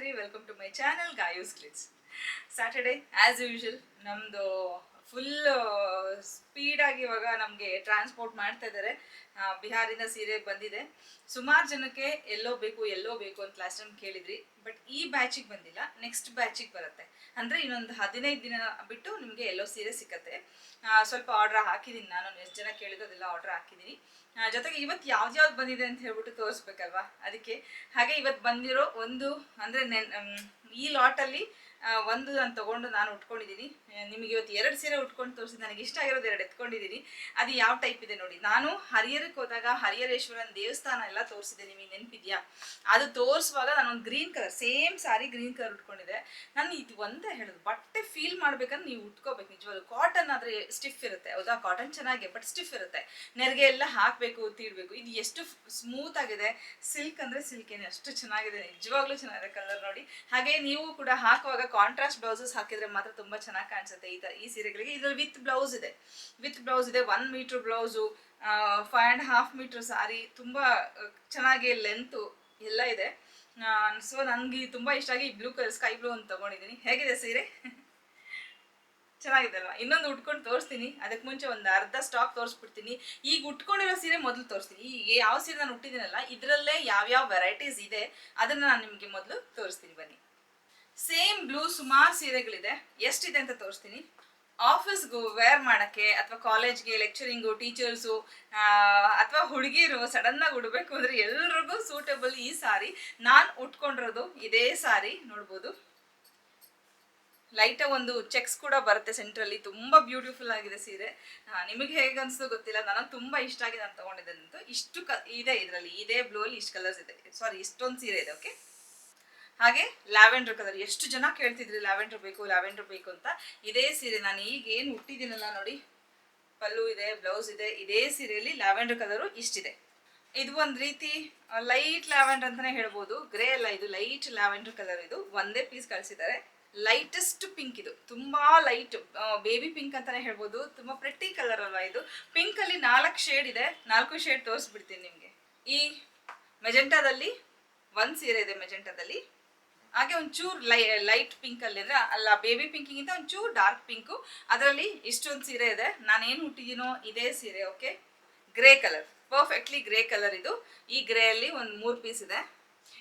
Gayathri welcome to my channel Gayu's clicks Saturday as usual ನಮ್ಮದು full ಸ್ಪೀಡಾಗಿ ಇವಾಗ ನಮಗೆ ಟ್ರಾನ್ಸ್ಪೋರ್ಟ್ ಮಾಡ್ತಾ ಇದ್ದಾರೆ ಬಿಹಾರಿಂದ ಸೀರೆ ಬಂದಿದೆ. ಸುಮಾರು ಜನಕ್ಕೆ ಎಲ್ಲೋ ಬೇಕು ಎಲ್ಲೋ ಬೇಕು ಅಂತ ಲಾಸ್ಟ್ ಟೈಮ್ ಕೇಳಿದ್ರಿ. ಬಟ್ ಈ ಬ್ಯಾಚಿಗೆ ಬಂದಿಲ್ಲ. ನೆಕ್ಸ್ಟ್ ಬ್ಯಾಚಿಗೆ ಬರುತ್ತೆ. ಅಂದರೆ ಇನ್ನೊಂದು ಹದಿನೈದು ದಿನ ಬಿಟ್ಟು ನಿಮಗೆ ಎಲ್ಲೋ ಸೀರೆ ಸಿಕ್ಕತ್ತೆ. ಸ್ವಲ್ಪ ಆರ್ಡ್ರ್ ಹಾಕಿದ್ದೀನಿ ನಾನು. ಎಷ್ಟು ಜನ ಕೇಳಿದ್ರು ಅದೆಲ್ಲ ಆರ್ಡ್ರ್ ಹಾಕಿದ್ದೀನಿ ಜೊತೆಗೆ ಇವತ್ತು ಯಾವ್ದು ಯಾವ್ದು ಬಂದಿದೆ ಅಂತ ಹೇಳ್ಬಿಟ್ಟು ತೋರಿಸ್ಬೇಕಲ್ವಾ? ಅದಕ್ಕೆ ಹಾಗೆ ಇವತ್ತು ಬಂದಿರೋ ಒಂದು ಅಂದರೆ ನೆನ್ ಈ ಲಾಟಲ್ಲಿ ಒಂದು ನಾನು ತೊಗೊಂಡು ನಾನು ಉಟ್ಕೊಂಡಿದ್ದೀನಿ. ನಿಮಗೆ ಇವತ್ತು ಎರಡು ಸೀರೆ ಉಟ್ಕೊಂಡು ತೋರಿಸಿ ನನಗೆ ಇಷ್ಟ ಆಗಿರೋದು ಎರಡು ಎತ್ಕೊಂಡಿದ್ದೀನಿ. ಅದು ಯಾವ ಟೈಪ್ ಇದೆ ನೋಡಿ. ನಾನು ಹರಿಹರಕ್ಕೆ ಹೋದಾಗ ಹರಿಹರೇಶ್ವರನ ದೇವಸ್ಥಾನ ಎಲ್ಲ ತೋರಿಸಿದೆ, ನಿಮಗೆ ನೆನಪಿದೆಯಾ? ಅದು ತೋರಿಸುವಾಗ ನಾನೊಂದು green colour same sari green colour ಉಟ್ಕೊಂಡಿದ್ದೆ. ನಾನು ಇದು ಒಂದೇ ಹೇಳೋದು ಬಟ್ಟೆ ಫೀಲ್ ಮಾಡ್ಬೇಕಂದ್ರೆ ನೀವು ಉಟ್ಕೋಬೇಕು ನಿಜವಾಗ್ಲು. ಕಾಟನ್ ಆದರೆ ಸ್ಟಿಫ್ ಇರುತ್ತೆ. ಹೌದಾ? ಕಾಟನ್ ಚೆನ್ನಾಗಿ ಬಟ್ ಸ್ಟಿಫ್ ಇರುತ್ತೆ. ನೆರಿಗೆ ಎಲ್ಲ ಹಾಕಬೇಕು, ತೀಡಬೇಕು. ಇದು ಎಷ್ಟು ಸ್ಮೂತ್ ಆಗಿದೆ. ಸಿಲ್ಕ್ ಅಂದರೆ ಸಿಲ್ಕೇನೆ ಅಷ್ಟು ಚೆನ್ನಾಗಿದೆ. ನಿಜವಾಗ್ಲೂ ಚೆನ್ನಾಗಿದೆ ಕಲರ್ ನೋಡಿ. ಹಾಗೆ ನೀವು ಕೂಡ ಹಾಕುವಾಗ ಕಾಂಟ್ರಾಸ್ಟ್ ಬ್ಲೌಸಸ್ ಹಾಕಿದ್ರೆ ಮಾತ್ರ ತುಂಬಾ ಚೆನ್ನಾಗಿ ಕಾಣಿಸುತ್ತೆ ಈ ತರ ಈ ಸೀರೆಗಳಿಗೆ. ಇದ್ರಲ್ಲಿ ವಿತ್ ಬ್ಲೌಸ್ ಇದೆ. ವಿತ್ ಬ್ಲೌಸ್ ಇದೆ. One metre blouse five and half metre sari, ತುಂಬಾ ಚೆನ್ನಾಗಿ ಲೆಂತು ಎಲ್ಲ ಇದೆ. ಸೊ ನನಗೆ ತುಂಬಾ ಇಷ್ಟ ಆಗಿ ಬ್ಲೂ ಕಲರ್ ಸ್ಕೈ ಬ್ಲೂ ಅಂತ ತಗೊಂಡಿದ್ದೀನಿ ಹೇಗಿದೆ ಸೀರೆ? ಚೆನ್ನಾಗಿದೆ ಅಲ್ವಾ? ಇನ್ನೊಂದು ಉಟ್ಕೊಂಡು ತೋರಿಸ್ತೀನಿ. ಅದಕ್ಕೆ ಮುಂಚೆ ಒಂದು ಅರ್ಧ ಸ್ಟಾಕ್ ತೋರಿಸ್ಬಿಡ್ತೀನಿ. ಈಗ ಉಟ್ಕೊಂಡಿರೋ ಸೀರೆ ಮೊದಲು ತೋರಿಸ್ತೀನಿ. ಈಗ ಯಾವ ಸೀರೆ ನಾನು ಉಟ್ಟಿದ್ದೀನಲ್ಲ, ಇದರಲ್ಲೇ ಯಾವ್ಯಾವ ವೆರೈಟೀಸ್ ಇದೆ, ಅದನ್ನು ನಾನು ನಿಮಗೆ ಮೊದಲು ತೋರಿಸ್ತೀನಿ. ಬನ್ನಿ. ಸೇಮ್ ಬ್ಲೂ ಸುಮಾರು ಸೀರೆಗಳಿದೆ. ಎಷ್ಟಿದೆ ಅಂತ ತೋರಿಸ್ತೀನಿ. ಆಫೀಸ್ಗೂ ವೇರ್ ಮಾಡೋಕ್ಕೆ ಅಥವಾ ಕಾಲೇಜ್ಗೆ ಲೆಕ್ಚರಿಂಗು ಟೀಚರ್ಸು ಅಥವಾ ಹುಡುಗಿರು ಸಡನ್ನಾಗಿ ಉಡಬೇಕು ಅಂದರೆ ಎಲ್ರಿಗೂ ಸೂಟಬಲ್ ಈ ಸಾರಿ. ನಾನು ಉಟ್ಕೊಂಡಿರೋದು ಇದೇ ಸಾರಿ, ನೋಡ್ಬೋದು. ಲೈಟಾಗಿ ಒಂದು ಚೆಕ್ಸ್ ಕೂಡ ಬರುತ್ತೆ ಸೆಂಟ್ರಲ್ಲಿ ತುಂಬ ಬ್ಯೂಟಿಫುಲ್ ಆಗಿದೆ ಸೀರೆ. ನಿಮಗೆ ಹೇಗೆ ಅನಿಸ್ತು ಗೊತ್ತಿಲ್ಲ. ನನಗೆ ತುಂಬ ಇಷ್ಟ ಆಗಿ ನಾನು ತೊಗೊಂಡಿದ್ದಂತೂ ಇಷ್ಟು ಕ, ಇದೆ ಇದರಲ್ಲಿ. ಇದೇ ಬ್ಲೂ ಅಲ್ಲಿ ಇಷ್ಟು ಕಲರ್ಸ್ ಇದೆ. ಸಾರಿ ಇಷ್ಟೊಂದು ಸೀರೆ ಇದೆ ಓಕೆ ಹಾಗೆ ಲ್ಯಾವೆಂಡರ್ ಕಲರ್ ಎಷ್ಟು ಜನ ಕೇಳ್ತಿದ್ರಿ ಲ್ಯಾವೆಂಡರ್ ಬೇಕು ಲ್ಯಾವೆಂಡರ್ ಬೇಕು ಅಂತ? ಇದೇ ಸೀರೆ ನಾನು ಈಗ ಏನು ಹುಟ್ಟಿದ್ದೀನಲ್ಲ ನೋಡಿ. ಪಲ್ಲು ಇದೆ, ಬ್ಲೌಸ್ ಇದೆ, ಇದೇ ಸೀರೆಯಲ್ಲಿ ಲ್ಯಾವೆಂಡರ್ ಕಲರು ಇಷ್ಟಿದೆ. ಇದು ಒಂದು ರೀತಿ ಲೈಟ್ ಲ್ಯಾವೆಂಡರ್ ಅಂತಾನೆ ಹೇಳ್ಬೋದು. ಗ್ರೇ ಅಲ್ಲ ಇದು, ಲೈಟ್ ಲ್ಯಾವೆಂಡರ್ ಕಲರ್ ಇದು. ಒಂದೇ ಪೀಸ್ ಕಳಿಸಿದ್ದಾರೆ. ಲೈಟೆಸ್ಟ್ ಪಿಂಕ್ ಇದು. ತುಂಬಾ ಲೈಟ್ ಬೇಬಿ ಪಿಂಕ್ ಅಂತಾನೆ ಹೇಳ್ಬೋದು. ತುಂಬಾ ಪ್ರೆಟ್ಟಿ ಕಲರ್ ಅಲ್ವಾ ಇದು. ಪಿಂಕ್ ಅಲ್ಲಿ ನಾಲ್ಕು ಶೇಡ್ ಇದೆ. ನಾಲ್ಕು ಶೇಡ್ ತೋರಿಸ್ಬಿಡ್ತೀನಿ ನಿಮಗೆ. ಈ ಮೆಜೆಂಟಾದಲ್ಲಿ, ಒಂದು ಸೀರೆ ಇದೆ ಮೆಜೆಂಟಾದಲ್ಲಿ. ಹಾಗೆ ಒಂಚೂರು ಲೈ ಲೈಟ್ ಪಿಂಕ್ ಅಲ್ಲಿ ಅಂದ್ರೆ ಅಲ್ಲ ಬೇಬಿ ಪಿಂಕಿಗಿಂತ ಒಂಚೂರು ಡಾರ್ಕ್ ಪಿಂಕು ಅದರಲ್ಲಿ ಇಷ್ಟೊಂದು ಸೀರೆ ಇದೆ. ನಾನು ಏನು ಹುಟ್ಟಿದ್ದೀನೋ ಇದೇ ಸೀರೆ okay grey colour perfectly grey colour ಇದು. ಈ ಗ್ರೇ ಅಲ್ಲಿ ಒಂದು ಮೂರು ಪೀಸ್ ಇದೆ.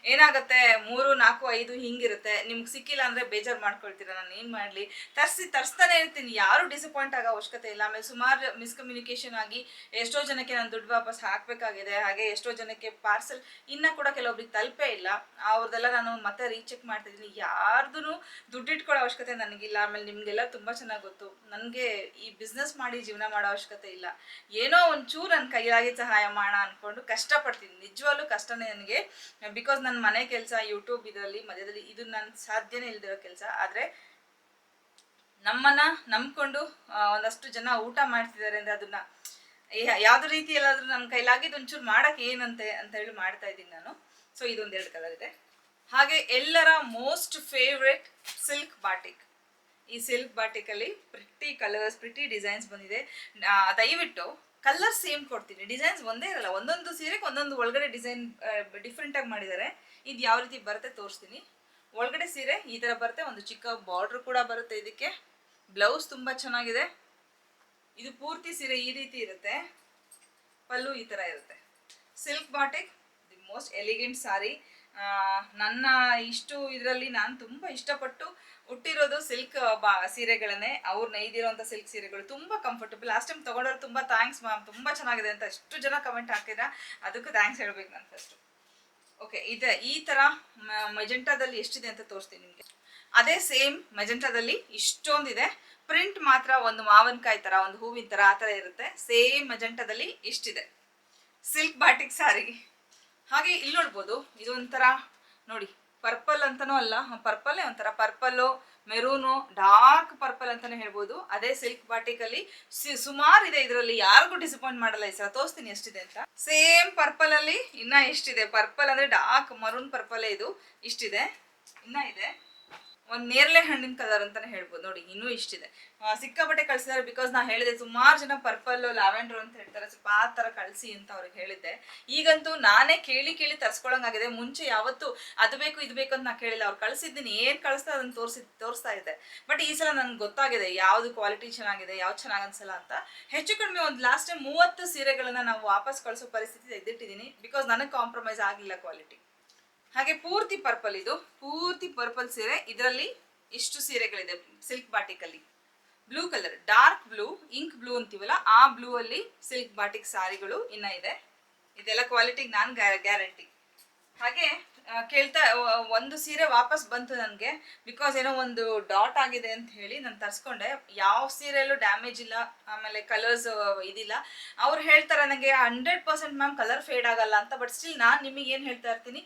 ಏನಾಗುತ್ತೆ? ಮೂರು, ನಾಲ್ಕು, ಐದು ಹಿಂಗಿರುತ್ತೆ. ನಿಮ್ಗೆ ಸಿಕ್ಕಿಲ್ಲ ಅಂದರೆ ಬೇಜಾರು ಮಾಡ್ಕೊಳ್ತೀರಾ? ನಾನು ಏನು ಮಾಡಲಿ? ತರಿಸಿ, ತರಿಸ್ತಾನೆ ಇರ್ತೀನಿ. ಯಾರು ಡಿಸಪಾಯಿಂಟ್ ಆಗೋ ಅವಶ್ಯಕತೆ ಇಲ್ಲ. ಆಮೇಲೆ ಸುಮಾರು ಮಿಸ್ಕಮ್ಯುನಿಕೇಶನ್ ಆಗಿ ಎಷ್ಟೋ ಜನಕ್ಕೆ ನಾನು ದುಡ್ಡು ವಾಪಸ್ ಹಾಕಬೇಕಾಗಿದೆ. ಹಾಗೆ ಎಷ್ಟೋ ಜನಕ್ಕೆ ಪಾರ್ಸೆಲ್ ಇನ್ನೂ ಕೂಡ ಕೆಲವೊಬ್ರಿಗೆ ತಲುಪೇ ಇಲ್ಲ. ಅವ್ರದ್ದೆಲ್ಲ ನಾನು ಮತ್ತೆ ರೀಚೆಕ್ ಮಾಡ್ತಿದ್ದೀನಿ. ಯಾರ್ದೂ ದುಡ್ಡು ಇಟ್ಕೊಳ್ಳೋ ಅವಶ್ಯಕತೆ ನನಗಿಲ್ಲ. ಆಮೇಲೆ ನಿಮಗೆಲ್ಲ ತುಂಬ ಚೆನ್ನಾಗಿ ಗೊತ್ತು. ನನಗೆ ಈ ಬಿಸ್ನೆಸ್ ಮಾಡಿ ಜೀವನ ಮಾಡೋ ಅವಶ್ಯಕತೆ ಇಲ್ಲ. ಏನೋ ಒಂಚೂರು ನನ್ನ ಕೈಯಾಗಿ ಸಹಾಯ ಮಾಡೋಣ ಅಂದ್ಕೊಂಡು ಕಷ್ಟಪಡ್ತೀನಿ. ನಿಜವಾಗ್ಲೂ ಕಷ್ಟನೇ ನನಗೆ. ಬಿಕಾಸ್ ನನ್ನ ಮನೆ ಕೆಲಸ ಯೂಟ್ಯೂಬ್ ಇದರಲ್ಲಿ, ಮಧ್ಯದಲ್ಲಿ ಇದು ನನ್ನ ಸಾಧ್ಯನೇ ಇಲ್ದಿರೋ ಕೆಲಸ. ಆದರೆ ನಮ್ಮನ್ನ ನಂಬ್ಕೊಂಡು ಒಂದಷ್ಟು ಜನ ಊಟ ಮಾಡ್ತಿದ್ದಾರೆ ಅಂದ್ರೆ ಅದನ್ನ ಯಾವ್ದು ರೀತಿ ಎಲ್ಲಾದ್ರೂ ನನ್ನ ಕೈಲಾಗಿ ಒಂಚೂರು ಮಾಡಕ್ಕೆ ಏನಂತೆ ಅಂತ ಹೇಳಿ ಮಾಡ್ತಾ ಇದ್ದೀನಿ ನಾನು. ಸೊ ಇದೊಂದು ಎರಡು ಕಲರ್ ಇದೆ. ಹಾಗೆ ಎಲ್ಲರ ಮೋಸ್ಟ್ ಫೇವ್ರೆಟ್ ಸಿಲ್ಕ್ ಬಾಟಿಕ್ ಈ ಸಿಲ್ಕ್ ಬಾಟಿಕಲ್ಲಿ ಪ್ರಿಟಿ ಕಲರ್ಸ್ ಪ್ರಿಟಿ ಡಿಸೈನ್ಸ್ ಬಂದಿದೆ. ದಯವಿಟ್ಟು ಕಲರ್ ಸೇಮ್ ಕೊಡ್ತೀನಿ. ಡಿಸೈನ್ಸ್ ಒಂದೇ ಇರಲ್ಲ. ಒಂದೊಂದು ಸೀರೆಗೆ ಒಂದೊಂದು ಒಳಗಡೆ ಡಿಸೈನ್ ಡಿಫ್ರೆಂಟಾಗಿ ಮಾಡಿದ್ದಾರೆ. ಇದು ಯಾವ ರೀತಿ ಬರುತ್ತೆ ತೋರಿಸ್ತೀನಿ. ಒಳಗಡೆ ಸೀರೆ ಈ ಥರ ಬರುತ್ತೆ. ಒಂದು ಚಿಕ್ಕ ಬಾರ್ಡ್ರ್ ಕೂಡ ಬರುತ್ತೆ ಇದಕ್ಕೆ. ಬ್ಲೌಸ್ ತುಂಬ ಚೆನ್ನಾಗಿದೆ. ಇದು ಪೂರ್ತಿ ಸೀರೆ ಈ ರೀತಿ ಇರುತ್ತೆ. ಪಲ್ಲು ಈ ಥರ ಇರುತ್ತೆ. Silk batik the most elegant sari ನನ್ನ ಇಷ್ಟು ಇದರಲ್ಲಿ ನಾನು ತುಂಬ ಇಷ್ಟಪಟ್ಟು ಹುಟ್ಟಿರೋದು ಸಿಲ್ಕ್ ಬಾ, ಸೀರೆಗಳನ್ನೇ. ಅವ್ರು ನೈದಿರೋಂಥ ಸಿಲ್ಕ್ ಸೀರೆಗಳು ತುಂಬ ಕಂಫರ್ಟಬಲ್ ಲಾಸ್ಟ್ ಟೈಮ್ ತೊಗೊಂಡವ್ರು ತುಂಬ ಥ್ಯಾಂಕ್ಸ್ ಮ್ಯಾಮ್ ತುಂಬ ಚೆನ್ನಾಗಿದೆ ಅಂತ ಅಷ್ಟು ಜನ ಕಮೆಂಟ್ ಹಾಕಿದ್ರ. ಅದಕ್ಕೂ ಥ್ಯಾಂಕ್ಸ್ ಹೇಳ್ಬೇಕು ನಾನು ಫಸ್ಟು ಓಕೆ ಇದೆ ಈ ಥರ ಮೆಜೆಂಟಾದಲ್ಲಿ ಎಷ್ಟಿದೆ ಅಂತ ತೋರಿಸ್ತೀನಿ ನಿಮಗೆ. ಅದೇ ಸೇಮ್ ಮೆಜೆಂಟಾದಲ್ಲಿ ಇಷ್ಟೊಂದಿದೆ. ಪ್ರಿಂಟ್ ಮಾತ್ರ ಒಂದು ಮಾವಿನಕಾಯಿ ಥರ ಒಂದು ಹೂವಿನ ಥರ ಆ ಥರ ಇರುತ್ತೆ. ಸೇಮ್ ಮೆಜೆಂಟಾದಲ್ಲಿ ಇಷ್ಟಿದೆ. ಸಿಲ್ಕ್ ಬಾಟಿಕ್ ಸಾರಿ ಹಾಗೆ ಇಲ್ಲಿ ನೋಡ್ಬೋದು, ಇದೊಂಥರ ನೋಡಿ ಪರ್ಪಲ್ ಅಂತನೂ ಅಲ್ಲ ಪರ್ಪಲ್ಲೇ ಒಂಥರ ಪರ್ಪಲ್ಲು ಮೆರೂನು ಡಾರ್ಕ್ ಪರ್ಪಲ್ ಅಂತಾನೆ ಹೇಳ್ಬೋದು. ಅದೇ ಸಿಲ್ಕ್ ಬಾಟಿಕಲ್ಲಿ ಸುಮಾರು ಇದೆ ಇದರಲ್ಲಿ. ಯಾರಿಗೂ ಡಿಸಪಾಯಿಂಟ್ ಮಾಡಲ್ಲ ಈ ಸಲ. ತೋರಿಸ್ತೀನಿ ಎಷ್ಟಿದೆ ಅಂತ. ಸೇಮ್ ಪರ್ಪಲ್ ಅಲ್ಲಿ ಇನ್ನ ಎಷ್ಟಿದೆ? ಪರ್ಪಲ್ ಅಂದ್ರೆ ಡಾರ್ಕ್ ಮರೂನ್ ಪರ್ಪಲ್ ಇದು. ಇಷ್ಟಿದೆ. ಇನ್ನ ಇದೆ. ಒಂದು ನೇರಳೆ ಹಣ್ಣಿನ ಕಲರ್ ಅಂತಾನೆ ಹೇಳ್ಬೋದು. ನೋಡಿ, ಇನ್ನೂ ಇಷ್ಟಿದೆ. ಸಿಕ್ಕಾಪಟ್ಟೆ ಕಳ್ಸಿದ್ದಾರೆ ಬಿಕಾಸ್ ನಾ ಹೇಳಿದೆ ಸುಮಾರು ಜನ ಪರ್ಪಲ್ ಲ್ಯಾವೆಂಡರ್ ಅಂತ ಹೇಳ್ತಾರೆ. ಸ್ವಲ್ಪ ಆ ಥರ ಕಳಿಸಿ ಅಂತ ಅವ್ರಿಗೆ ಹೇಳಿದ್ದೆ. ಈಗಂತೂ ನಾನೇ ಕೇಳಿ ಕೇಳಿ ತರ್ಸ್ಕೊಳ್ಳೋಂಗಾಗಿದೆ ಮುಂಚೆ ಯಾವತ್ತು ಅದು ಬೇಕು, ಇದು ಬೇಕು ಅಂತ ನಾ ಕೇಳಿಲ್ಲ. ಅವ್ರು ಕಳಿಸಿದ್ದೀನಿ, ಏನು ಕಳಿಸ್ತಾ ಅದನ್ನು ತೋರಿಸಿ, ತೋರಿಸ್ತಾ ಇದ್ದೆ. ಬಟ್ ಈ ಸಲ ನನ್ಗೆ ಗೊತ್ತಾಗಿದೆ ಯಾವುದು ಕ್ವಾಲಿಟಿ ಚೆನ್ನಾಗಿದೆ, ಯಾವ್ದು ಚೆನ್ನಾಗಿ ಅನ್ಸಲ್ಲ ಅಂತ. ಹೆಚ್ಚು ಕಡಿಮೆ ಒಂದು ಲಾಸ್ಟ್ ಟೈಮ್ ಮೂವತ್ತು ಸೀರೆಗಳನ್ನ ನಾವು ವಾಪಸ್ ಕಳಿಸೋ ಪರಿಸ್ಥಿತಿ ತೆಗೆದಿಟ್ಟಿದ್ದೀನಿ ಬಿಕಾಸ್ ನನಗೆ ಕಾಂಪ್ರಮೈಸ್ ಆಗಲಿಲ್ಲ ಕ್ವಾಲಿಟಿ ಹಾಗೆ ಪೂರ್ತಿ ಪರ್ಪಲ್ ಇದು. ಪೂರ್ತಿ ಪರ್ಪಲ್ ಸೀರೆ. ಇದರಲ್ಲಿ ಇಷ್ಟು ಸೀರೆಗಳಿದೆ silk ಬಾಟಿಕಲ್ಲಿ blue colour dark blue ink blue ಅಂತೀವಲ್ಲ, ಆ ಬ್ಲೂ ಅಲ್ಲಿ ಸಿಲ್ಕ್ ಬಾಟಿಕ್ ಸಾರಿಗಳು ಇನ್ನ ಇದೆ. ಇದೆಲ್ಲ ಕ್ವಾಲಿಟಿಗೆ ನಾನು ಗ್ಯಾರಂಟಿ ಹಾಗೆ ಕೇಳ್ತಾ ಒಂದು ಸೀರೆ ವಾಪಸ್ ಬಂತು ನನಗೆ ಬಿಕಾಸ್ ಏನೋ ಒಂದು ಡಾಟ್ ಆಗಿದೆ ಅಂತ ಹೇಳಿ ನಾನು ತರಿಸ್ಕೊಂಡೆ. ಯಾವ ಸೀರೆಯಲ್ಲೂ ಡ್ಯಾಮೇಜ್ ಇಲ್ಲ, ಆಮೇಲೆ ಕಲರ್ಸ್ ಇದಿಲ್ಲ. ಅವ್ರು ಹೇಳ್ತಾರೆ ನನಗೆ hundred percent ma'am colour fade ಆಗಲ್ಲ ಅಂತ ಬಟ್ ಸ್ಟಿಲ್ ನಾನು ನಿಮಗೆ ಏನು ಹೇಳ್ತಾ ಇರ್ತೀನಿ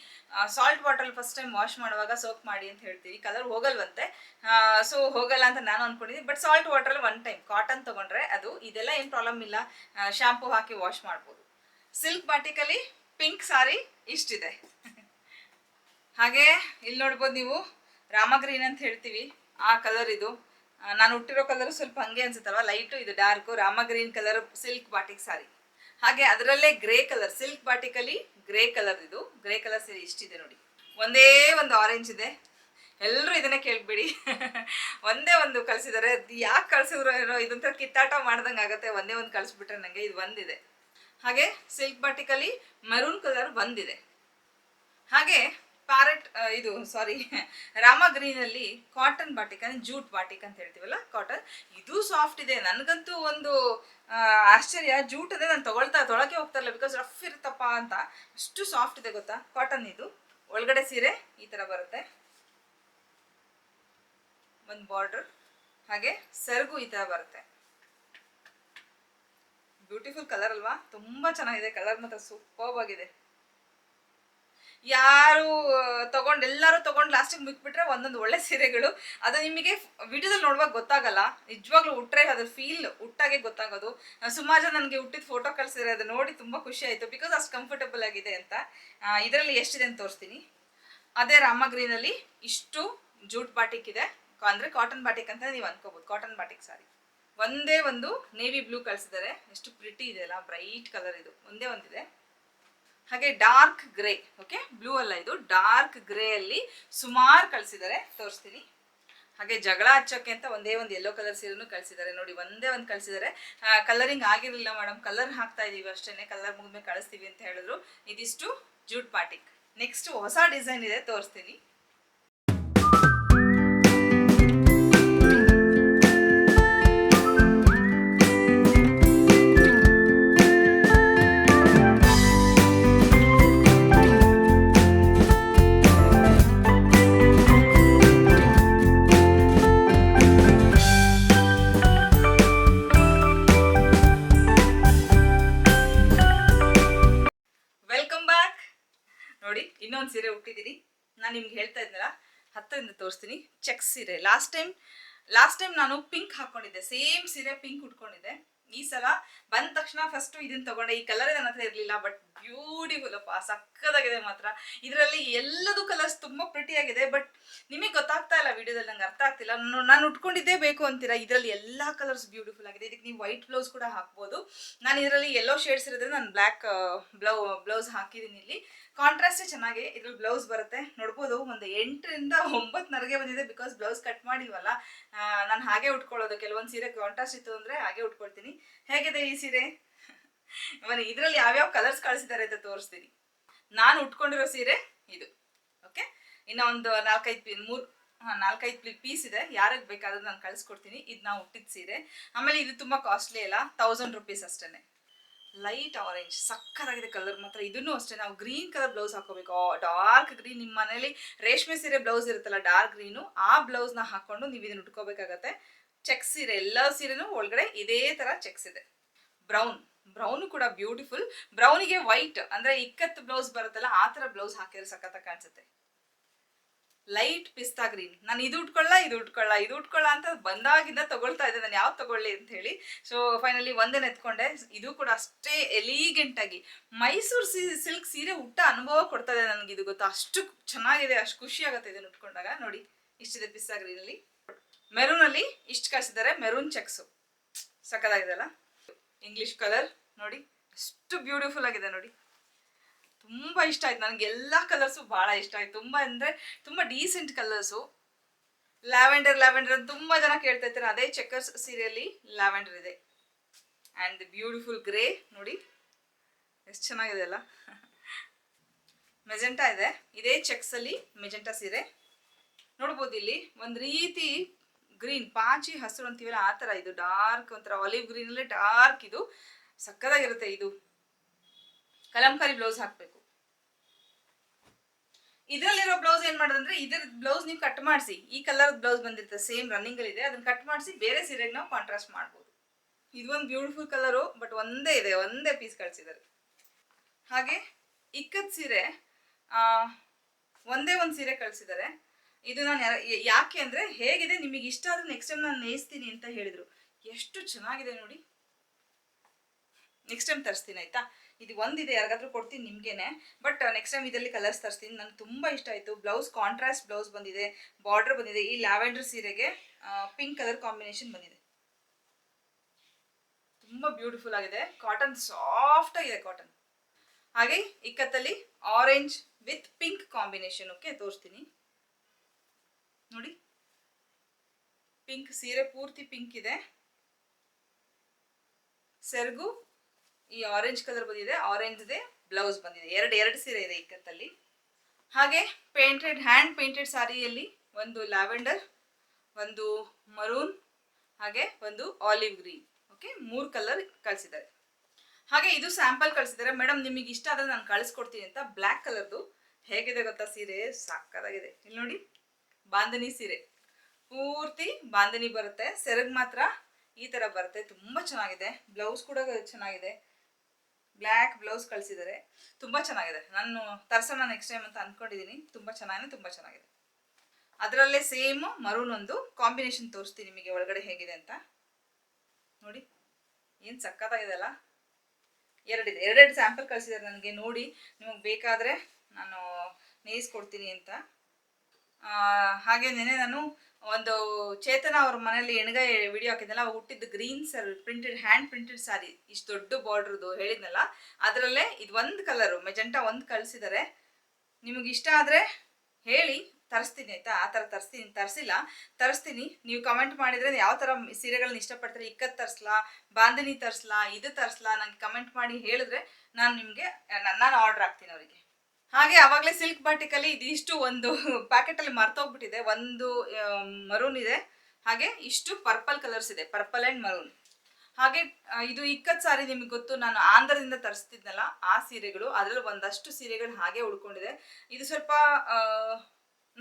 salt water first time wash ಮಾಡುವಾಗ ಸೋಪ್ ಮಾಡಿ ಅಂತ ಹೇಳ್ತೀವಿ. ಕಲರ್ ಹೋಗಲ್ವಂತೆ. ಸೊ ಹೋಗಲ್ಲ ಅಂತ ನಾನು ಅಂದ್ಕೊಂಡಿದ್ದೀನಿ ಬಟ್ ಸಾಲ್ಟ್ ವಾಟರಲ್ಲಿ ಒನ್ ಟೈಮ್ ಕಾಟನ್ ತಗೊಂಡ್ರೆ ಅದು, ಇದೆಲ್ಲ ಏನು ಪ್ರಾಬ್ಲಮ್ ಇಲ್ಲ ಶ್ಯಾಂಪು ಹಾಕಿ ವಾಶ್ ಮಾಡ್ಬೋದು. ಸಿಲ್ಕ್ ಬಾಟಿಕಲ್ಲಿ ಪಿಂಕ್ ಸಾರಿ ಇಷ್ಟಿದೆ. ಹಾಗೆ ಇಲ್ಲಿ ನೋಡ್ಬೋದು ನೀವು ರಾಮ ಗ್ರೀನ್ ಅಂತ ಹೇಳ್ತೀವಿ. ಆ ಕಲರ್ ಇದು. ನಾನು ಹುಟ್ಟಿರೋ ಕಲರ್ ಸ್ವಲ್ಪ ಹಂಗೆ ಅನ್ಸುತ್ತಲ್ವ? ಲೈಟು ಇದು dark Rama green colour silk batik sari ಹಾಗೆ ಅದರಲ್ಲೇ ಗ್ರೇ ಕಲರ್ ಸಿಲ್ಕ್ ಬಾಟಿಕಲ್ಲಿ ಗ್ರೇ ಕಲರ್ ಇದು. ಗ್ರೇ ಕಲರ್ ಸೀರೆ ಇಷ್ಟಿದೆ ನೋಡಿ. ಒಂದೇ ಒಂದು ಆರೆಂಜ್ ಇದೆ. ಎಲ್ಲರೂ ಇದನ್ನೇ ಕೇಳ್ಬಿಡಿ. ಒಂದೇ ಒಂದು ಕಳ್ಸಿದ್ದಾರೆ ಯಾಕೆ ಕಳ್ಸಿದ್ರು ಏನೋ ಇದೊಂಥರ ಕಿತ್ತಾಟ ಮಾಡ್ದಂಗೆ ಆಗುತ್ತೆ ಒಂದೇ ಒಂದು ಕಳಿಸ್ಬಿಟ್ರೆ ನನಗೆ ಇದು ಒಂದಿದೆ. ಹಾಗೆ ಸಿಲ್ಕ್ ಬಾಟಿಕಲ್ಲಿ ಮರೂನ್ ಕಲರ್ ಬಂದಿದೆ. ಹಾಗೆ ಪ್ಯಾರೆಟ್ ಇದು ಸಾರಿ ರಾಮ ಗ್ರೀನಲ್ಲಿ ಕಾಟನ್ ಬಾಟಿಕ್ ಅಂದ್ರೆ ಜೂಟ್ ಬಾಟಿಕ್ ಅಂತ ಹೇಳ್ತೀವಲ್ಲ ಕಾಟನ್ ಇದು ಸಾಫ್ಟ್ ಇದೆ. ನನಗಂತೂ ಒಂದು ಆಶ್ಚರ್ಯ. ಜೂಟ್ ಅದೇ ನಾನು ತಗೊಳ್ತಾ, ತೊಳಕೆ ಹೋಗ್ತಾ ಇಲ್ಲ ಬಿಕಾಸ್ ರಫ್ ಇರುತ್ತಪ್ಪ ಅಂತ. ಅಷ್ಟು ಸಾಫ್ಟ್ ಇದೆ ಗೊತ್ತಾ? ಕಾಟನ್ ಇದು. ಒಳಗಡೆ ಸೀರೆ ಈ ಥರ ಬರುತ್ತೆ. ಒಂದು ಬಾರ್ಡರ್ ಹಾಗೆ ಸರ್ಗು ಈ ಥರ ಬರುತ್ತೆ. ಬ್ಯೂಟಿಫುಲ್ ಕಲರ್ ಅಲ್ವಾ? ತುಂಬಾ ಚೆನ್ನಾಗಿದೆ. ಕಲರ್ ಮಾತ್ರ ಸೂಪರ್ಬ್ ಆಗಿದೆ. ಯಾರು ತಗೊಂಡು, ಎಲ್ಲರೂ ತಗೊಂಡು ಲಾಸ್ಟಿಗೆ ಮುಗ್ಬಿಟ್ರೆ ಒಂದೊಂದು ಒಳ್ಳೆ ಸೀರೆಗಳು. ಅದು ನಿಮಗೆ ವಿಡಿಯೋದಲ್ಲಿ ನೋಡುವಾಗ ಗೊತ್ತಾಗಲ್ಲ. ನಿಜವಾಗ್ಲೂ ಉಟ್ರೆ ಅದ್ರ ಫೀಲ್ ಉಟ್ಟಾಗೆ ಗೊತ್ತಾಗೋದು. ಸುಮಾರು ಜನ ನನಗೆ ಹುಟ್ಟಿದ ಫೋಟೋ ಕಳ್ಸಿದ್ರೆ ಅದು ನೋಡಿ ತುಂಬ ಖುಷಿ ಆಯಿತು. ಬಿಕಾಸ್ ಅಷ್ಟು ಕಂಫರ್ಟಬಲ್ ಆಗಿದೆ ಅಂತ. ಇದರಲ್ಲಿ ಎಷ್ಟಿದೆ ಅಂತ ತೋರಿಸ್ತೀನಿ. ಅದೇ ರಾಮ ಗ್ರೀನಲ್ಲಿ ಇಷ್ಟು ಜೂಟ್ ಬಾಟಿಕ್ ಇದೆ. ಅಂದರೆ ಕಾಟನ್ ಬಾಟಿಕ್ ಅಂತ ನೀವು ಅನ್ಕೋಬೋದು. ಕಾಟನ್ ಬಾಟಿಕ್ ಸಾರಿ ಒಂದೇ ಒಂದು ನೇವಿ ಬ್ಲೂ ಕಳಿಸಿದ್ದಾರೆ. ಎಷ್ಟು ಪ್ರಿಟಿ ಇದೆ ಅಲ್ಲ ಬ್ರೈಟ್ ಕಲರ್ ಇದು. ಒಂದೇ ಒಂದಿದೆ. ಹಾಗೆ ಡಾರ್ಕ್ ಗ್ರೇ ಓಕೆ ಬ್ಲೂ ಅಲ್ಲ ಇದು. ಡಾರ್ಕ್ ಗ್ರೇ ಅಲ್ಲಿ ಸುಮಾರು ಕಳಿಸಿದ್ದಾರೆ. ತೋರಿಸ್ತೀನಿ. ಹಾಗೆ ಜಗಳ ಹಚ್ಚೋಕೆ ಅಂತ ಒಂದೇ ಒಂದು ಯೆಲ್ಲೋ ಕಲರ್ ಸೀರೆನೂ ಕಳಿಸಿದ್ದಾರೆ. ನೋಡಿ, ಒಂದೇ ಒಂದು ಕಳಿಸಿದ್ದಾರೆ. ಕಲರಿಂಗ್ ಆಗಿರಲಿಲ್ಲ ಮೇಡಮ್ ಕಲರ್ ಹಾಕ್ತಾ ಇದ್ದೀವಿ ಅಷ್ಟೇ ಕಲರ್ ಮುಗಿದ್ಮೇಲೆ ಕಳಿಸ್ತೀವಿ ಅಂತ ಹೇಳಿದ್ರು. ಇದಿಷ್ಟು ಜೂಟ್ ಪಾಟಿಕ್. ನೆಕ್ಸ್ಟ್ ಹೊಸ ಡಿಸೈನ್ ಇದೆ, ತೋರಿಸ್ತೀನಿ. ತೋರಿಸ್ತೀನಿ. ಚೆಕ್ ಸೀರೆ. ಲಾಸ್ಟ್ ಟೈಮ್ ಲಾಸ್ಟ್ ಟೈಮ್ ನಾನು ಪಿಂಕ್ ಹಾಕೊಂಡಿದ್ದೆ. ಸೇಮ್ ಸೀರೆ ಪಿಂಕ್ ಉಟ್ಕೊಂಡಿದ್ದೆ. ಈ ಸಲ ಬಂದ ತಕ್ಷಣ ಫಸ್ಟ್ ಇದನ್ನ ತಗೊಂಡೆ. ಈ ಕಲರ್ ನನ್ನ ಹತ್ರ ಇರಲಿಲ್ಲ ಬಟ್ ಬ್ಯೂಟಿಫುಲ್ ಅಪ್ಪ, ಸಕ್ಕದಾಗಿದೆ ಮಾತ್ರ. ಇದರಲ್ಲಿ ಎಲ್ಲದೂ ಕಲರ್ಸ್ ತುಂಬಾ ಪ್ರಿಟಿ ಆಗಿದೆ ಬಟ್ ನಿಮಗೆ ಗೊತ್ತಾಗ್ತಾ ಇಲ್ಲ, ವಿಡಿಯೋದಲ್ಲಿ ನಂಗೆ ಅರ್ಥ ಆಗ್ತಿಲ್ಲ. ನಾನು ಉಟ್ಕೊಂಡಿದ್ದೇ ಬೇಕು ಅಂತೀರಾ? ಇದರಲ್ಲಿ ಎಲ್ಲಾ ಕಲರ್ಸ್ ಬ್ಯೂಟಿಫುಲ್ ಆಗಿದೆ. ಇದಕ್ಕೆ ನೀವು ವೈಟ್ ಬ್ಲೌಸ್ ಕೂಡ ಹಾಕ್ಬೋದು. ನಾನು ಇದರಲ್ಲಿ ಎಲ್ಲೋ ಶೇಡ್ಸ್ ಇರೋದ್ರೆ ನಾನು ಬ್ಲ್ಯಾಕ್ ಬ್ಲೌ ಬ್ಲೌಸ್ ಹಾಕಿದ್ದೀನಿ ಇಲ್ಲಿ. ಕಾಂಟ್ರಾಸ್ಟೇ ಚೆನ್ನಾಗಿ ಇದ್ರಲ್ಲಿ ಬ್ಲೌಸ್ ಬರುತ್ತೆ. ನೋಡ್ಬೋದು, ಒಂದು ಎಂಟರಿಂದ ಒಂಬತ್ತು ನರಗೆ ಬಂದಿದೆ ಬಿಕಾಸ್ ಬ್ಲೌಸ್ ಕಟ್ ಮಾಡಿಲ್ವಲ್ಲ ನಾನು ಹಾಗೆ ಉಟ್ಕೊಳ್ಳೋದು. ಕೆಲವೊಂದು ಸೀರೆ ಕಾಂಟ್ರಾಸ್ಟ್ ಇತ್ತು ಅಂದರೆ ಹಾಗೆ ಉಟ್ಕೊಳ್ತೀನಿ. ಹೇಗಿದೆ ಈ ಸೀರೆ ಮನೆ ಇದರಲ್ಲಿ ಯಾವ್ಯಾವ ಕಲರ್ಸ್ ಕಳಿಸಿದ್ದಾರೆ ಅಂತ ತೋರಿಸ್ತೀನಿ. ನಾನು ಉಟ್ಕೊಂಡಿರೋ ಸೀರೆ ಇದು. ಓಕೆ ಇನ್ನು ಒಂದು ನಾಲ್ಕೈದು ಪೀ ಮೂರು ನಾಲ್ಕೈದು ಪೀಸ್ ಇದೆ. ಯಾರಿಗೆ ಬೇಕಾದ್ರೂ ನಾನು ಕಳಿಸ್ಕೊಡ್ತೀನಿ. ಇದು ನಾವು ಹುಟ್ಟಿದ ಸೀರೆ. ಆಮೇಲೆ ಇದು ತುಂಬ ಕಾಸ್ಟ್ಲಿ ಅಲ್ಲ ತೌಸಂಡ್ ರುಪೀಸ್ ಅಷ್ಟೇ ಲೈಟ್ ಆರೆಂಜ್ ಸಕ್ಕತ್ತಾಗಿದೆ ಕಲರ್ ಮಾತ್ರ. ಇದನ್ನು ಅಷ್ಟೇ, ನಾವು ಗ್ರೀನ್ ಕಲರ್ ಬ್ಲೌಸ್ ಹಾಕೋಬೇಕು. ಡಾರ್ಕ್ ಗ್ರೀನ್ ನಿಮ್ಮ ಮನೇಲಿ ರೇಷ್ಮೆ ಸೀರೆ ಬ್ಲೌಸ್ ಇರುತ್ತಲ್ಲ ಡಾರ್ಕ್ ಗ್ರೀನು ಆ ಬ್ಲೌಸ್ನ ಹಾಕೊಂಡು ನೀವು ಇದನ್ನ ಉಟ್ಕೋಬೇಕಾಗತ್ತೆ. ಚೆಕ್ ಸೀರೆ, ಎಲ್ಲ ಸೀರೆನೂ ಒಳಗಡೆ ಇದೇ ಥರ ಚೆಕ್ಸ್ ಇದೆ. ಬ್ರೌನ್. ಬ್ರೌನು ಕೂಡ ಬ್ಯೂಟಿಫುಲ್. ಬ್ರೌನಿಗೆ ವೈಟ್, ಅಂದ್ರೆ ಇಕ್ಕತ್ತು ಬ್ಲೌಸ್ ಬರುತ್ತಲ್ಲ, ಆ ಥರ ಬ್ಲೌಸ್ ಹಾಕಿದ್ರೆ ಸಖತ್ತ ಕಾಣಿಸುತ್ತೆ. Light pista green. ನಾನು ಇದು ಉಟ್ಕೊಳ್ಳ ಇದು ಉಟ್ಕೊಳ್ಳ ಇದು ಉಟ್ಕೊಳ್ಳ ಅಂತ ಬಂದಾಗಿಂದ ತಗೊಳ್ತಾ ಇದ್ದೆ. ನಾನು ಯಾವ್ದು ತಗೊಳ್ಳಿ ಅಂತ ಹೇಳಿ. ಸೊ ಫೈನಲಿ ಒಂದೇ ಎತ್ಕೊಂಡೆ. ಇದು ಕೂಡ ಅಷ್ಟೇ ಎಲಿಗೆಂಟ್ ಆಗಿ. ಮೈಸೂರು ಸಿ, ಸಿಲ್ಕ್ ಸೀರೆ ಉಟ್ಟ ಅನುಭವ ಕೊಡ್ತಾ ಇದೆ ನನಗೆ ಇದು ಗೊತ್ತಾ. ಅಷ್ಟು ಚೆನ್ನಾಗಿದೆ, ಅಷ್ಟು ಖುಷಿ ಆಗುತ್ತೆ ಇದನ್ನ ಉಟ್ಕೊಂಡಾಗ. ನೋಡಿ, ಇಷ್ಟಿದೆ ಪಿಸ್ತಾ ಗ್ರೀನಲ್ಲಿ. ಮೆರೂನಲ್ಲಿ ಇಷ್ಟು ಕಳಿಸಿದ್ದಾರೆ ಮೆರೂನ್ ಚೆಕ್ಸು ಸಕ್ಕದಾಗಿದೆಲ್ಲ ಇಂಗ್ಲಿಷ್ ಕಲರ್ ನೋಡಿ. ಎಷ್ಟು ಬ್ಯೂಟಿಫುಲ್ ಆಗಿದೆ ನೋಡಿ. ತುಂಬ ಇಷ್ಟ ಆಯ್ತು. ನನಗೆ ಎಲ್ಲ ಕಲರ್ಸು ಭಾಳ ಇಷ್ಟ ಆಯ್ತು. ತುಂಬ ಅಂದರೆ ತುಂಬ ಡೀಸೆಂಟ್ ಕಲರ್ಸು ಲ್ಯಾವೆಂಡರ್ ಲ್ಯಾವೆಂಡರ್ ಅಂತ ತುಂಬ ಜನ ಕೇಳ್ತಾ ಇರ್ತಾರೆ. ಅದೇ ಚೆಕ್ಕರ್ಸ್ ಸೀರೆಯಲ್ಲಿ ಲ್ಯಾವೆಂಡರ್ ಇದೆ. ಆ್ಯಂಡ್ ಬ್ಯೂಟಿಫುಲ್ ಗ್ರೇ ನೋಡಿ. ಎಷ್ಟು ಚೆನ್ನಾಗಿದೆ ಅಲ್ಲ? ಮೆಜೆಂಟಾ ಇದೆ. ಇದೇ ಚೆಕ್ಸಲ್ಲಿ ಮೆಜೆಂಟಾ ಸೀರೆ. ನೋಡ್ಬೋದು ಇಲ್ಲಿ ಒಂದು ರೀತಿ ಗ್ರೀನ್ ಪಾಚಿ ಹಸಿರು ಅಂತೀವಲ್ಲ, ಆ ಥರ ಇದು ಡಾರ್ಕ್ ಒಂಥರ ಆಲಿವ್ ಗ್ರೀನಲ್ಲಿ ಡಾರ್ಕ್ ಇದು. ಸಕ್ಕದಾಗಿರುತ್ತೆ ಇದು. ಕಲಂಕಾರಿ ಬ್ಲೌಸ್ ಹಾಕಬೇಕು. ಇದರಲ್ಲಿರೋ ಬ್ಲೌಸ್ ಏನ್ ಮಾಡೋದಂದ್ರೆ ಇದ್ರ ಬ್ಲೌಸ್ ನೀವು ಕಟ್ ಮಾಡಿಸಿ. ಈ ಕಲರ್ ಬ್ಲೌಸ್ ಬಂದಿರುತ್ತೆ ಸೇಮ್ ರನ್ನಿಂಗ್ ಅಲ್ಲಿ ಇದೆ. ಅದನ್ನ ಕಟ್ ಮಾಡಿಸಿ, ಬೇರೆ ಸೀರೆಗೆ ನಾವು ಕಾಂಟ್ರಾಸ್ಟ್ ಮಾಡ್ಬೋದು. ಇದು ಒಂದು ಬ್ಯೂಟಿಫುಲ್ ಕಲರು ಬಟ್ ಒಂದೇ ಇದೆ, ಒಂದೇ ಪೀಸ್ ಕಳಿಸಿದ್ದಾರೆ. ಹಾಗೆ, ಇಕ್ಕದ ಸೀರೆ ಒಂದೇ ಒಂದು ಸೀರೆ ಕಳಿಸಿದ್ದಾರೆ. ಇದು ನಾನು ಯಾಕೆ ಅಂದರೆ ಹೇಗಿದೆ? ನಿಮಗೆ ಇಷ್ಟ ಆದ್ರೆ ನೆಕ್ಸ್ಟ್ ಟೈಮ್ ನಾನು ನೇಯಿಸ್ತೀನಿ ಅಂತ ಹೇಳಿದ್ರು. ಎಷ್ಟು ಚೆನ್ನಾಗಿದೆ ನೋಡಿ. ನೆಕ್ಸ್ಟ್ ಟೈಮ್ ತರಿಸ್ತೀನಿ, ಆಯ್ತಾ? ಇದು ಒಂದಿದೆ, ಯಾರಿಗಾದ್ರೂ ಕೊಡ್ತೀನಿ ನಿಮಗೇನೆ. ಬಟ್ ನೆಕ್ಸ್ಟ್ ಟೈಮ್ ಇದರಲ್ಲಿ ಕಲರ್ಸ್ ತರಿಸ್ತೀನಿ. ನನಗೆ ತುಂಬ ಇಷ್ಟ ಆಯಿತು. ಬ್ಲೌಸ್ ಕಾಂಟ್ರಾಸ್ಟ್ ಬ್ಲೌಸ್ ಬಂದಿದೆ ಬಾರ್ಡರ್ ಬಂದಿದೆ. ಈ ಲ್ಯಾವೆಂಡರ್ ಸೀರೆಗೆ ಪಿಂಕ್ ಕಲರ್ ಕಾಂಬಿನೇಷನ್ ಬಂದಿದೆ. ತುಂಬ ಬ್ಯೂಟಿಫುಲ್ ಆಗಿದೆ. ಕಾಟನ್ ಸಾಫ್ಟ್ ಆಗಿದೆ ಕಾಟನ್ ಹಾಗೆ, ಇಕ್ಕತ್ತಲ್ಲಿ orange with pink combination okay ತೋರಿಸ್ತೀನಿ. ನೋಡಿ. ಪಿಂಕ್ ಸೀರೆ ಪೂರ್ತಿ ಪಿಂಕ್ ಇದೆ. ಸೆರಗು ಈ ಆರೆಂಜ್ ಕಲರ್ ಬಂದಿದೆ. ಆರೆಂಜ್ ಇದೆ ಬ್ಲೌಸ್ ಬಂದಿದೆ. ಎರಡು ಎರಡು ಸೀರೆ ಇದೆ ಇಕ್ಕತ್ತಲ್ಲಿ ಹಾಗೆ ಪೇಂಟೆಡ್ ಹ್ಯಾಂಡ್ ಪೇಂಟೆಡ್ ಸಾರಿಯಲ್ಲಿ ಒಂದು ಲ್ಯಾವೆಂಡರ್, ಒಂದು ಮರೂನ್ ಹಾಗೆ ಒಂದು ಆಲಿವ್ ಗ್ರೀನ್ ಓಕೆ ಮೂರು ಕಲರ್ ಕಳಿಸಿದ್ದಾರೆ. ಹಾಗೆ ಇದು ಸ್ಯಾಂಪಲ್ ಕಳಿಸಿದ್ದಾರೆ. ಮೇಡಮ್ ನಿಮಗೆ ಇಷ್ಟ ಆದ್ರೆ ನಾನು ಕಳಿಸ್ಕೊಡ್ತೀನಿ ಅಂತ. ಬ್ಲ್ಯಾಕ್ ಕಲರ್ದು ಹೇಗಿದೆ ಗೊತ್ತಾ ಸೀರೆ? ಸಾಕಾಗಿದೆ. ಇಲ್ಲಿ ನೋಡಿ. ಬಾಂಧನಿ ಸೀರೆ. ಪೂರ್ತಿ ಬಾಂಧನಿ ಬರುತ್ತೆ. ಸೆರಗ್ ಮಾತ್ರ ಈ ತರ ಬರುತ್ತೆ. ತುಂಬಾ ಚೆನ್ನಾಗಿದೆ. ಬ್ಲೌಸ್ ಕೂಡ ಚೆನ್ನಾಗಿದೆ. ಬ್ಲ್ಯಾಕ್ ಬ್ಲೌಸ್ ಕಳಿಸಿದ್ದಾರೆ ತುಂಬಾ ಚೆನ್ನಾಗಿದೆ. ನಾನು ತರ್ಸೋಣ ನೆಕ್ಸ್ಟ್ ಟೈಮ್ ಅಂತ ಅನ್ಕೊಂಡಿದ್ದೀನಿ ತುಂಬಾ ಚೆನ್ನಾಗಿ ತುಂಬಾ ಚೆನ್ನಾಗಿದೆ. ಅದರಲ್ಲೇ ಸೇಮ್ ಮರೂನ್ ಒಂದು ಕಾಂಬಿನೇಷನ್ ತೋರಿಸ್ತೀನಿ ನಿಮಗೆ ಒಳಗಡೆ ಹೇಗಿದೆ ಅಂತ. ನೋಡಿ, ಏನು ಸಕ್ಕತ್ತಾಗಿದೆ ಅಲ್ಲ. ಎರಡಿದೆ. ಎರಡೆರಡು ಸ್ಯಾಂಪಲ್ ಕಳಿಸಿದ್ದಾರೆ ನನಗೆ. ನೋಡಿ, ನಿಮಗೆ ಬೇಕಾದರೆ ನಾನು ನೇಯಿಸ್ಕೊಡ್ತೀನಿ ಅಂತ. ಹಾಗೆ ನೆನೆ ನಾನು ಒಂದು ಚೇತನ ಅವ್ರ ಮನೇಲಿ ಎಣ್ಗೈ ವಿಡಿಯೋ ಹಾಕಿದ್ನಲ್ಲ ಹುಟ್ಟಿದ್ದು ಗ್ರೀನ್ ಸರ್ ಪ್ರಿಂಟೆಡ್ ಹ್ಯಾಂಡ್ ಪ್ರಿಂಟೆಡ್ ಸಾರಿ ಇಷ್ಟು ದೊಡ್ಡ ಬಾರ್ಡ್ರದು ಹೇಳಿದ್ನಲ್ಲ, ಅದರಲ್ಲೇ ಇದು ಒಂದು ಕಲರು ಮೆಜೆಂಟಾ ಒಂದು ಕಳಿಸಿದ್ದಾರೆ ನಿಮಗೆ ಇಷ್ಟ ಆದರೆ ಹೇಳಿ, ತರಿಸ್ತೀನಿ ಆಯಿತಾ? ಆ ಥರ ತರಿಸ್ತೀನಿ, ತರಿಸಿಲ್ಲ. ತರಿಸ್ತೀನಿ. ನೀವು ಕಮೆಂಟ್ ಮಾಡಿದರೆ ಯಾವ ಥರ ಸೀರೆಗಳನ್ನ ಇಷ್ಟಪಡ್ತಾರೆ? ಇಕ್ಕತ್ತು ತರಿಸ್ಲಾ? ಬಾಂಧನಿ ತರಿಸ್ಲಾ? ಇದು ತರಿಸ್ಲಾ? ನಂಗೆ ಕಮೆಂಟ್ ಮಾಡಿ ಹೇಳಿದ್ರೆ ನಾನು ನಿಮಗೆ, ನಾನು ಆರ್ಡರ್ ಹಾಕ್ತೀನಿ ಅವರಿಗೆ. ಹಾಗೆ ಅವಾಗಲೇ ಸಿಲ್ಕ್ ಬಾಟಿಕಲ್ಲಿ ಇದಿಷ್ಟು ಒಂದು ಪ್ಯಾಕೆಟಲ್ಲಿ ಮರ್ತೋಗ್ಬಿಟ್ಟಿದೆ. ಒಂದು ಮರೂನ್ ಇದೆ. ಹಾಗೆ ಇಷ್ಟು ಪರ್ಪಲ್ ಕಲರ್ಸ್ ಇದೆ. ಪರ್ಪಲ್ ಆ್ಯಂಡ್ ಮರೂನ್ ಹಾಗೆ ಇದು ಇಕ್ಕತ್ ಸಾರಿ ನಿಮಗೆ ಗೊತ್ತು, ನಾನು ಆಂಧ್ರದಿಂದ ತರಿಸ್ತಿದ್ನಲ್ಲ ಆ ಸೀರೆಗಳು. ಅದರಲ್ಲಿ ಒಂದಷ್ಟು ಸೀರೆಗಳು ಹಾಗೆ ಉಳ್ಕೊಂಡಿದೆ ಇದು ಸ್ವಲ್ಪ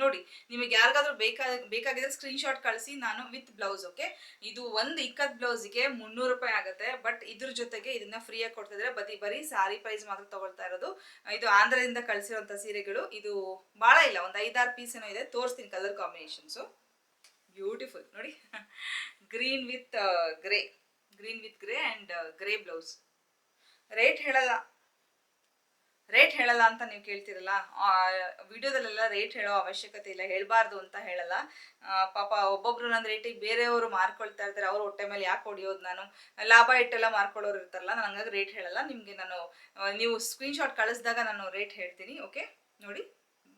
ನೋಡಿ, ನಿಮಗೆ ಯಾರಿಗಾದ್ರೂ ಬೇಕಾ, ಬೇಕಾಗಿದ್ರೆ ಸ್ಕ್ರೀನ್ಶಾಟ್ ಕಳಿಸಿ ನಾನು ವಿತ್ ಬ್ಲೌಸ್ ಓಕೆ ಇದು ಒಂದು ಇಕ್ಕದ ಬ್ಲೌಸ್ಗೆ ಮುನ್ನೂರು ರೂಪಾಯಿ ಆಗುತ್ತೆ ಬಟ್ ಇದ್ರ ಜೊತೆಗೆ ಇದನ್ನ ಫ್ರೀಯಾಗಿ ಕೊಡ್ತಿದ್ರೆ. ಬದಿ, ಬರೀ ಸಾರಿ ಪ್ರೈಸ್ ಮಾತ್ರ ತಗೊಳ್ತಾ ಇರೋದು. ಇದು ಆಂಧ್ರದಿಂದ ಕಳಿಸಿರುವಂಥ ಸೀರೆಗಳು. ಇದು ಭಾಳ ಇಲ್ಲ, ಒಂದು ಐದಾರು ಪೀಸ್ ಏನೋ ಇದೆ. ತೋರಿಸ್ತೀನಿ ಕಲರ್ ಕಾಂಬಿನೇಷನ್ಸು ಬ್ಯೂಟಿಫುಲ್ ನೋಡಿ green with grey green with grey and grey blouse rate ಹೇಳಲ್ಲ. ರೇಟ್ ಹೇಳಲ್ಲ ಅಂತ ನೀವು ಕೇಳ್ತಿರಲ್ಲ ವಿಡಿಯೋದಲ್ಲೆಲ್ಲ ರೇಟ್ ಹೇಳೋ ಅವಶ್ಯಕತೆ ಇಲ್ಲ, ಹೇಳಬಾರ್ದು ಅಂತ ಹೇಳಲ್ಲ. ಪಾಪ ಒಬ್ಬೊಬ್ರು ನನ್ನ ರೇಟಿಗೆ ಬೇರೆಯವರು ಮಾರ್ಕೊಳ್ತಾ ಇರ್ತಾರೆ, ಅವ್ರ ಹೊಟ್ಟೆ ಮೇಲೆ ಯಾಕೆ ಹೊಡಿಯೋದು ನಾನು? ಲಾಭ ಇಟ್ಟೆಲ್ಲ ಮಾರ್ಕೊಳ್ಳೋರು ಇರ್ತಾರಲ್ಲ, ನಾನು ಹಂಗಾಗಿ ರೇಟ್ ಹೇಳಲ್ಲ. ನಿಮಗೆ ನಾನು ನೀವು ಸ್ಕ್ರೀನ್ಶಾಟ್ ಕಳಿಸಿದಾಗ ನಾನು ರೇಟ್ ಹೇಳ್ತೀನಿ ಓಕೆ ನೋಡಿ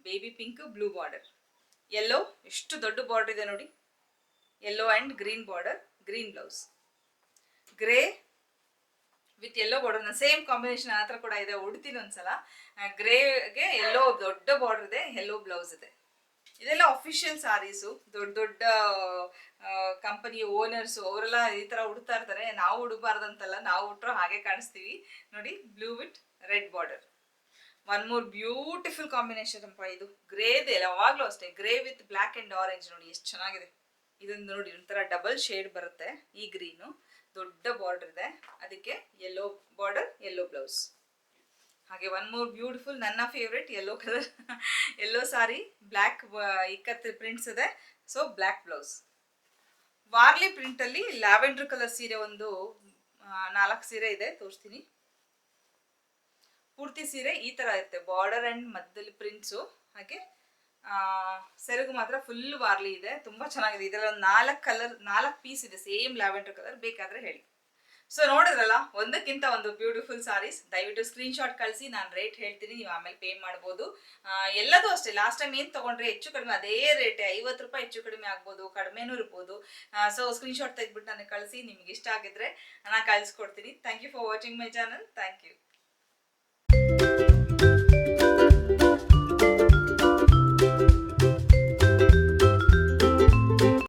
baby pink blue border yellow ಎಷ್ಟು ದೊಡ್ಡ ಬಾರ್ಡರ್ ಇದೆ ನೋಡಿ. Yellow and green border green blouse grey with yellow border same combination ಆ ಥರ ಕೂಡ ಇದೆ ಉಡ್ತೀನಿ ಒಂದ್ಸಲ. ಗ್ರೇಗೆ ಎಲ್ಲೋ ದೊಡ್ಡ ಬಾರ್ಡರ್ ಇದೆ ಎಲ್ಲೋ ಬ್ಲೌಸ್ ಇದೆ. ಇದೆಲ್ಲ ಅಫಿಷಿಯಲ್ ಸಾರೀಸು ದೊಡ್ಡ ದೊಡ್ಡ ಕಂಪನಿ ಓನರ್ಸು ಅವರೆಲ್ಲ ಈ ಥರ ಉಡ್ತಾ ಇರ್ತಾರೆ. ನಾವು ಉಡಬಾರ್ದಂತಲ್ಲ, ನಾವು ಉಟ್ರು ಹಾಗೆ ಕಾಣಿಸ್ತೀವಿ. ನೋಡಿ blue with red border one more beautiful combination ಅಪ್ಪ ಇದು. ಗ್ರೇದೆ ಯಾವಾಗಲೂ ಅಷ್ಟೇ. Grey with black and orange ನೋಡಿ, ಎಷ್ಟು ಚೆನ್ನಾಗಿದೆ. ಇದೊಂದು ನೋಡಿ, ಒಂಥರ ಡಬಲ್ ಶೇಡ್ ಬರುತ್ತೆ ಈ ಗ್ರೀನು ದೊಡ್ಡ ಬಾರ್ಡರ್ ಇದೆ. ಅದಕ್ಕೆ ಯೆಲ್ಲೋ ಬಾರ್ಡರ್ ಯೆಲ್ಲೋ ಬ್ಲೌಸ್ ಹಾಗೆ ಒನ್ ಮೋರ್ ಬ್ಯೂಟಿಫುಲ್ ನನ್ನ favourite yellow colour yellow sari black ikat prints ಇದೆ. ಸೊ ಬ್ಲ್ಯಾಕ್ ಬ್ಲೌಸ್ ವಾರ್ಲಿ ಪ್ರಿಂಟಲ್ಲಿ ಲ್ಯಾವೆಂಡರ್ ಕಲರ್ ಸೀರೆ ಒಂದು ನಾಲ್ಕು ಸೀರೆ ಇದೆ, ತೋರಿಸ್ತೀನಿ. ಪೂರ್ತಿ ಸೀರೆ ಈ ಥರ ಇರುತ್ತೆ ಬಾರ್ಡರ್ ಆ್ಯಂಡ್ ಮಧ್ಯದಲ್ಲಿ ಪ್ರಿಂಟ್ಸು ಹಾಗೆ ಸೆರಗು ಮಾತ್ರ ಫುಲ್ ವಾರ್ಲಿ ಇದೆ. ತುಂಬಾ ಚೆನ್ನಾಗಿದೆ. ಇದರಲ್ಲಿ ಒಂದು ನಾಲ್ಕು ಕಲರ್ ನಾಲ್ಕು ಪೀಸ್ ಇದೆ. ಸೇಮ್ ಲ್ಯಾವೆಂಡರ್ ಕಲರ್ ಬೇಕಾದ್ರೆ ಹೇಳಿ. ಸೊ ನೋಡಿದ್ರಲ್ಲ? ಒಂದಕ್ಕಿಂತ ಒಂದು ಬ್ಯೂಟಿಫುಲ್ ಸಾರೀಸ್ ದಯವಿಟ್ಟು ಸ್ಕ್ರೀನ್ ಶಾಟ್ ಕಳಿಸಿ. ನಾನು ರೇಟ್ ಹೇಳ್ತೀನಿ. ನೀವು ಆಮೇಲೆ ಪೇ ಮಾಡ್ಬೋದು. ಎಲ್ಲದೂ ಅಷ್ಟೇ. ಲಾಸ್ಟ್ ಟೈಮ್ ಏನು ತೊಗೊಂಡ್ರೆ ಹೆಚ್ಚು ಕಡಿಮೆ ಅದೇ ರೇಟೇ ಐವತ್ತು ರೂಪಾಯಿ ಹೆಚ್ಚು ಕಡಿಮೆ ಆಗ್ಬೋದು. ಕಡಿಮೆನೂ ಇರ್ಬೋದು. ಸೊ ಸ್ಕ್ರೀನ್ ಶಾಟ್ ತೆಗೆದ್ಬಿಟ್ಟು ನನಗೆ ಕಳಿಸಿ. ನಿಮ್ಗೆ ಇಷ್ಟ ಆಗಿದ್ರೆ ನಾನು ಕಳಿಸ್ಕೊಡ್ತೀನಿ. Thank you for watching my channel thank you